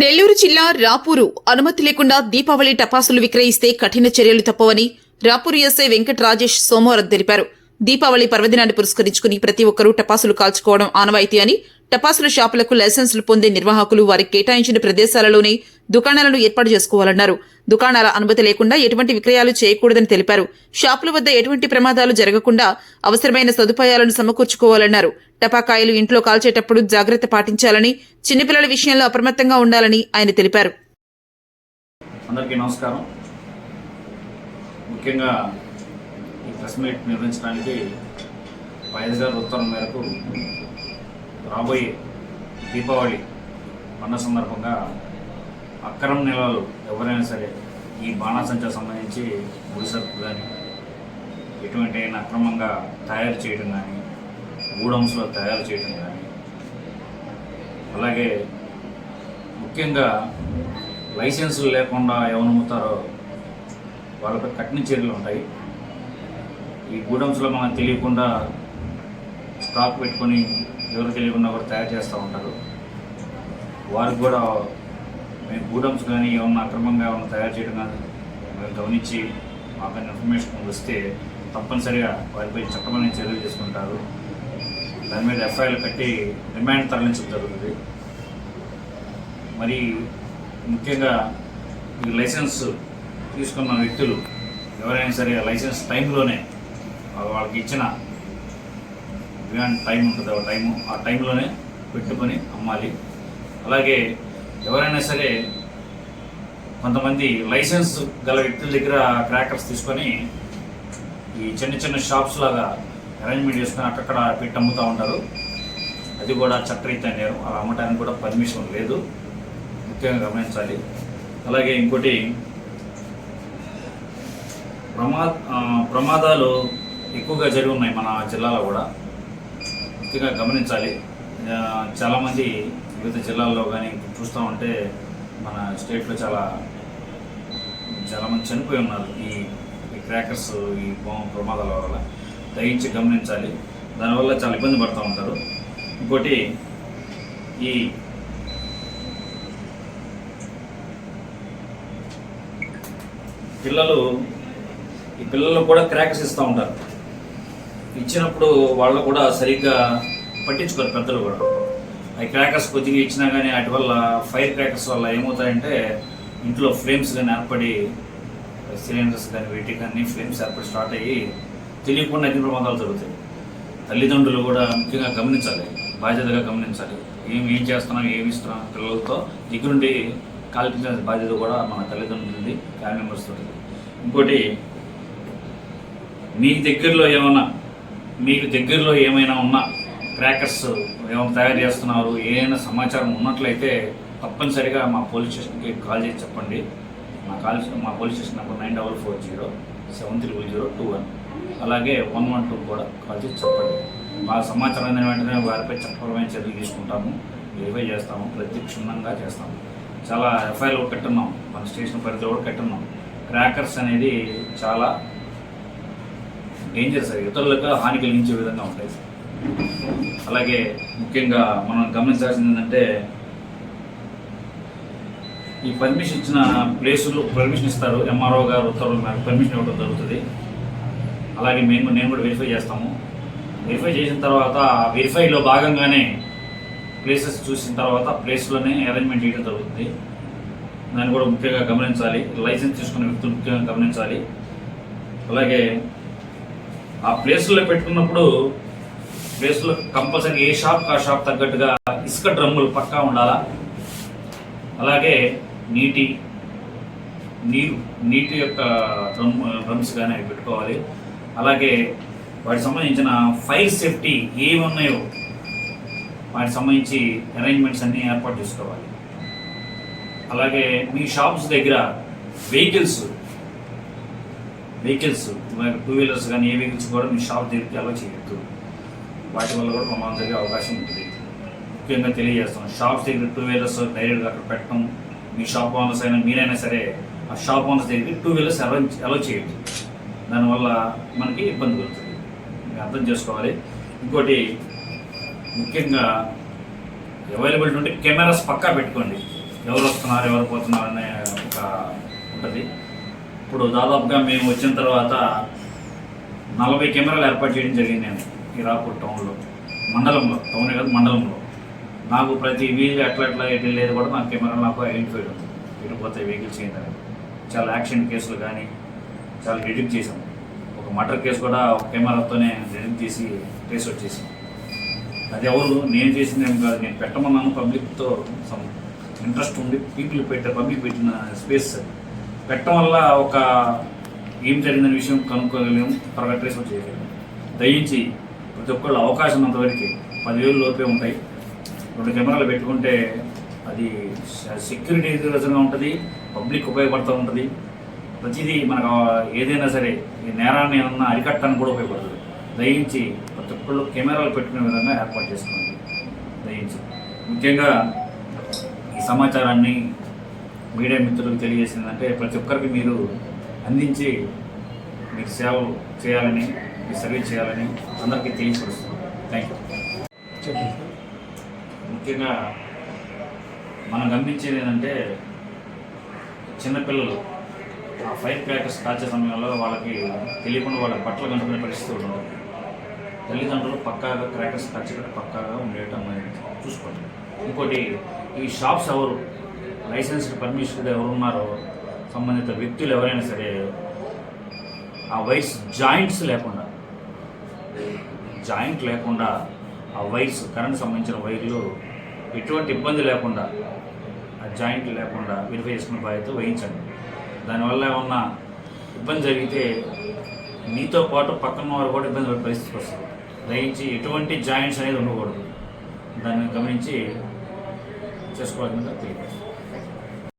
నెల్లూరు జిల్లా రాపూరు అనుమతి లేకుండా దీపావళి టపాసులు విక్రయిస్తే కఠిన చర్యలు తప్పవని రాపూరు ఎస్ఐ వెంకట రాజేష్ సోమవారం తెలిపారు. దీపావళి పర్వదినాన్ని పురస్కరించుకుని ప్రతి ఒక్కరూ టపాసులు కాల్చుకోవడం ఆనవాయితీ అని టపాసుల షాపులకు లైసెన్సులు పొందే నిర్వాహకులు వారికి కేటాయించిన ప్రదేశాలలోనే దుకాణాలను ఏర్పాటు చేసుకోవాలన్నారు. దుకాణాల అనుమతి లేకుండా ఎటువంటి విక్రయాలు చేయకూడదని తెలిపారు. షాపుల వద్ద ఎటువంటి ప్రమాదాలు జరగకుండా అవసరమైన సదుపాయాలను సమకూర్చుకోవాలన్నారు. టపాకాయలు ఇంట్లో కాల్చేటప్పుడు జాగ్రత్త పాటించాలని చిన్నపిల్లల విషయంలో అప్రమత్తంగా ఉండాలని ఆయన తెలిపారు. అందరికీ నమస్కారం. ముఖ్యంగా ఈ ప్రెస్ మీట్ నిర్వహించడానికి మేరకు రాబోయే దీపావళి పండుగ సందర్భంగా అక్రమ నిల్వలు ఎవరైనా సరే ఈ బాణాసంచా సంబంధించి ముడి సరుకు కానీ ఎటువంటి అయినా అక్రమంగా తయారు చేయడం కానీ గూడౌన్స్లో తయారు చేయడం కానీ అలాగే ముఖ్యంగా లైసెన్సులు లేకుండా ఎవరమ్ముతారో వాళ్ళపై కఠిన చర్యలు ఉంటాయి. ఈ గూడౌన్స్లో మనకు తెలియకుండా స్టాక్ పెట్టుకొని ఎవరు తెలియకుండా కూడా తయారు చేస్తూ ఉంటారు. వారికి కూడా మేము గూడమ్స్ కానీ ఏమన్నా అక్రమంగా ఏమన్నా తయారు చేయడం కానీ మేము గమనించి మాకు ఇన్ఫర్మేషన్ వస్తే తప్పనిసరిగా వారిపై చట్టమైన చర్యలు తీసుకుంటారు. దాని మీద ఎఫ్ఐఆర్ కట్టి రిమాండ్ తరలించడం జరుగుతుంది. మరి ముఖ్యంగా ఈ లైసెన్స్ తీసుకున్న వ్యక్తులు ఎవరైనా సరే ఆ లైసెన్స్ టైంలోనే వాళ్ళకి ఇచ్చిన బియాండ్ టైం ఉంటుంది. ఆ టైము ఆ టైంలోనే పెట్టుకొని అమ్మాలి. అలాగే ఎవరైనా సరే కొంతమంది లైసెన్స్ గల వ్యక్తుల దగ్గర క్రాకర్స్ తీసుకొని ఈ చిన్న చిన్న షాప్స్ లాగా అరేంజ్మెంట్ చేసుకొని అక్కడక్కడ పెట్టి అమ్ముతూ ఉంటారు. అది కూడా చట్టరీత్యా నేరం. అలా అమ్మటానికి కూడా పర్మిషన్ లేదు. ముఖ్యంగా గమనించాలి. అలాగే ఇంకోటి ప్రమా ప్రమాదాలు ఎక్కువగా జరిగి ఉన్నాయి మన జిల్లాలో కూడా. ముఖ్యంగా గమనించాలి. చాలామంది వివిధ జిల్లాల్లో కానీ చూస్తూ ఉంటే మన స్టేట్లో చాలా చాలామంది చనిపోయి ఉన్నారు. ఈ ఈ క్రాకర్స్ ఈ బాంబు ప్రమాదాల వల్ల దయించి గమనించాలి. దానివల్ల చాలా ఇబ్బంది పడుతూ ఉంటారు. ఇంకోటి ఈ పిల్లలు ఈ పిల్లలు కూడా క్రాకర్స్ ఇస్తూ ఉంటారు. ఇచ్చినప్పుడు వాళ్ళు కూడా సరిగ్గా పట్టించుకోరు పెద్దలు కూడా. క్రాకర్స్ కొద్దిగా ఇచ్చినా కానీ వాటి వల్ల ఫైర్ క్రాకర్స్ వల్ల ఏమవుతాయంటే ఇంట్లో ఫ్లేమ్స్ కానీ ఏర్పడి సిలిండర్స్ కానీ వీటికి కానీ ఫ్లేమ్స్ ఏర్పడి స్టార్ట్ అయ్యి తెలియకుండా అగ్ని ప్రమాదాలు జరుగుతాయి. తల్లిదండ్రులు కూడా ముఖ్యంగా గమనించాలి బాధ్యతగా గమనించాలి. ఏం ఏం చేస్తున్నాం ఏమి ఇస్తున్నాం పిల్లలతో దగ్గరుండి కల్పించిన బాధ్యత కూడా మన తల్లిదండ్రులది ఫ్యామిలీ మెంబర్స్ ఉంటుంది ఇంకోటి మీ దగ్గరలో ఏమన్నా మీకు దగ్గరలో ఏమైనా ఉన్నా క్రాకర్స్ ఏమైనా తయారు చేస్తున్నారు ఏమైనా సమాచారం ఉన్నట్లయితే తప్పనిసరిగా మా పోలీస్ స్టేషన్కి కాల్ చేసి చెప్పండి. మా కాల్ మా police station number nine double four zero seven triple zero two one. అలాగే వన్ వన్ టూ కూడా కాల్ చేసి చెప్పండి. మా సమాచారం అందిన వెంటనే వారిపై చట్టపరమైన చర్యలు తీసుకుంటాము. వెరిఫై చేస్తాము. ప్రతి క్షుణ్ణంగా చేస్తాము. చాలా ఎఫ్ఐఆర్లు కట్టున్నాం. మన స్టేషన్ పరిధిలో కూడా కట్టున్నాం. క్రాకర్స్ అనేది చాలా డేంజర్ సార్. ఇతరులకు హాని కలిగించే విధంగా ఉంటాయి అలాగే ముఖ్యంగా మనం గమనించాల్సింది ఏంటంటే ఈ పర్మిషన్ ఇచ్చిన ప్లేసులు పర్మిషన్ ఇస్తారు. ఎంఆర్ఓ గారు ఉత్తర్వులు మేరకు పర్మిషన్ ఇవ్వడం జరుగుతుంది. అలాగే మేము నేను కూడా వెరిఫై చేస్తాము. వెరిఫై చేసిన తర్వాత వెరిఫైలో భాగంగానే ప్లేసెస్ చూసిన తర్వాత ప్లేస్లోనే అరేంజ్మెంట్ చేయడం జరుగుతుంది. దాన్ని కూడా ముఖ్యంగా గమనించాలి. లైసెన్స్ తీసుకున్న వ్యక్తులు ముఖ్యంగా గమనించాలి. అలాగే ఆ ప్లేస్లో పెట్టుకున్నప్పుడు ప్లేస్లో కంపల్సరీ ఏ షాప్ ఆ షాప్ తగ్గట్టుగా ఇసుక డ్రమ్ములు పక్కా ఉండాలా? అలాగే నీటి నీరు నీటి యొక్క డ్రమ్ డ్రమ్స్ కానీ అవి పెట్టుకోవాలి. అలాగే వాటికి సంబంధించిన ఫైర్ సేఫ్టీ ఏమి ఉన్నాయో వాటికి సంబంధించి అరేంజ్మెంట్స్ అన్నీ ఏర్పాటు చేసుకోవాలి. అలాగే మీ షాప్స్ దగ్గర వెహికల్స్ వెహికల్స్ టూ వీలర్స్ కానీ ఏ వెహికల్స్ కూడా మీ షాప్ దగ్గరికి అలా చేయొద్దు. వాటి వల్ల కూడా ప్రమాదం జరిగే అవకాశం ఉంటుంది. ముఖ్యంగా తెలియజేస్తాం షాప్స్ దగ్గర టూ వీలర్స్ డైరెక్ట్గా అక్కడ పెట్టడం మీ షాప్ ఓనర్స్ అయినా మీరైనా సరే ఆ షాప్ ఓనర్స్ దగ్గర టూ వీలర్స్ అలౌ అలో చేయొచ్చు. దానివల్ల మనకి ఇబ్బంది కలుగుతుంది. అర్థం చేసుకోవాలి. ఇంకోటి ముఖ్యంగా అవైలబిలిటీ ఉంటే కెమెరాస్ పక్కా పెట్టుకోండి. ఎవరు వస్తున్నారు ఎవరు పోతున్నారు అనే ఒక ఉంటుంది. ఇప్పుడు దాదాపుగా మేము వచ్చిన తర్వాత నలభై కెమెరాలు ఏర్పాటు చేయడం జరిగింది నేను. హీరాపూర్ టౌన్లో మండలంలో టౌన్ కాదు మండలంలో. నాకు ప్రతి వీధి ఎట్లా ఎట్లా ఎటు వెళ్ళేది కూడా నాకు కెమెరా నాకు ఐడెంటిఫైడ్ ఉంది. ఎటు వెహికల్స్ ఏంటని చాలా యాక్షన్ కేసులు కానీ చాలా డిటెక్ట్ చేసాం ఒక మర్డర్ కేసు కూడా ఒక కెమెరాతోనే డిటెక్ట్ చేసి ట్రేస్ వచ్చేసి అది ఎవరు? నేను చేసింది ఏం కాదు. నేను పెట్టమన్నాను పబ్లిక్తో సమ్ ఇంట్రెస్ట్ ఉంది పీపుల్ పెట్టే పబ్లిక్ పెట్టిన స్పేస్ పెట్టడం వల్ల ఒక ఏం జరిగిందనే విషయం కనుక్కోగలిగాం త్వరగా ట్రేస్ వచ్చేయగలిగాం దయించి ప్రతి ఒక్కళ్ళు అవకాశం అంతవరకు. పదివేలు లోపే ఉంటాయి. రెండు కెమెరాలు పెట్టుకుంటే అది సెక్యూరిటీ విధంగా ఉంటుంది పబ్లిక్ ఉపయోగపడుతూ ఉంటుంది. ప్రతిదీ మనకు ఏదైనా సరే ఈ నేరాన్ని ఏమన్నా అరికట్టడానికి కూడా ఉపయోగపడుతుంది దయించి ప్రతి ఒక్కళ్ళు కెమెరాలు పెట్టుకునే విధంగా ఏర్పాటు చేసుకోండి. దయించి. ముఖ్యంగా ఈ సమాచారాన్ని మీడియా మిత్రులకు తెలియజేసిందంటే ప్రతి ఒక్కరికి మీరు అందించి మీరు సేవలు చేయాలని మీ సర్వీస్ చేయాలని అందరికీ తెలియపరుస్తుంది థ్యాంక్ యూ ముఖ్యంగా మనం గమనించేది ఏంటంటే చిన్నపిల్లలు ఆ ఫైర్ క్రాకర్స్ కాల్చే సమయంలో వాళ్ళకి తెలియకుండా వాళ్ళ బట్టలు కనుక్కునే పరిస్థితి ఉండదు ఉంటుంది. తల్లిదండ్రులు పక్కాగా క్రాకర్స్ కాల్చేటట్టు పక్కాగా ఉండేటం అనేది చూసుకోండి. ఇంకోటి ఈ షాప్స్ ఎవరు లైసెన్స్డ్ పర్మిషన్ ఎవరు ఉన్నారో సంబంధిత వ్యక్తులు ఎవరైనా సరే ఆ వైస్ జాయింట్స్ లేకుండా జాయింట్ లేకుండా ఆ వైర్స్ కరెంట్ సంబంధించిన వైర్లు ఎటువంటి ఇబ్బంది లేకుండా ఆ జాయింట్ లేకుండా వెరిఫై చేసుకునే బాధ్యత వహించండి. దానివల్ల ఏమన్నా ఇబ్బంది జరిగితే మీతో పాటు పక్కన వారు కూడా ఇబ్బంది పడే పరిస్థితి వస్తుంది. దయించి ఎటువంటి జాయింట్స్ అనేది ఉండకూడదు. దాన్ని గమనించి చేసుకోవాలని తెలియదు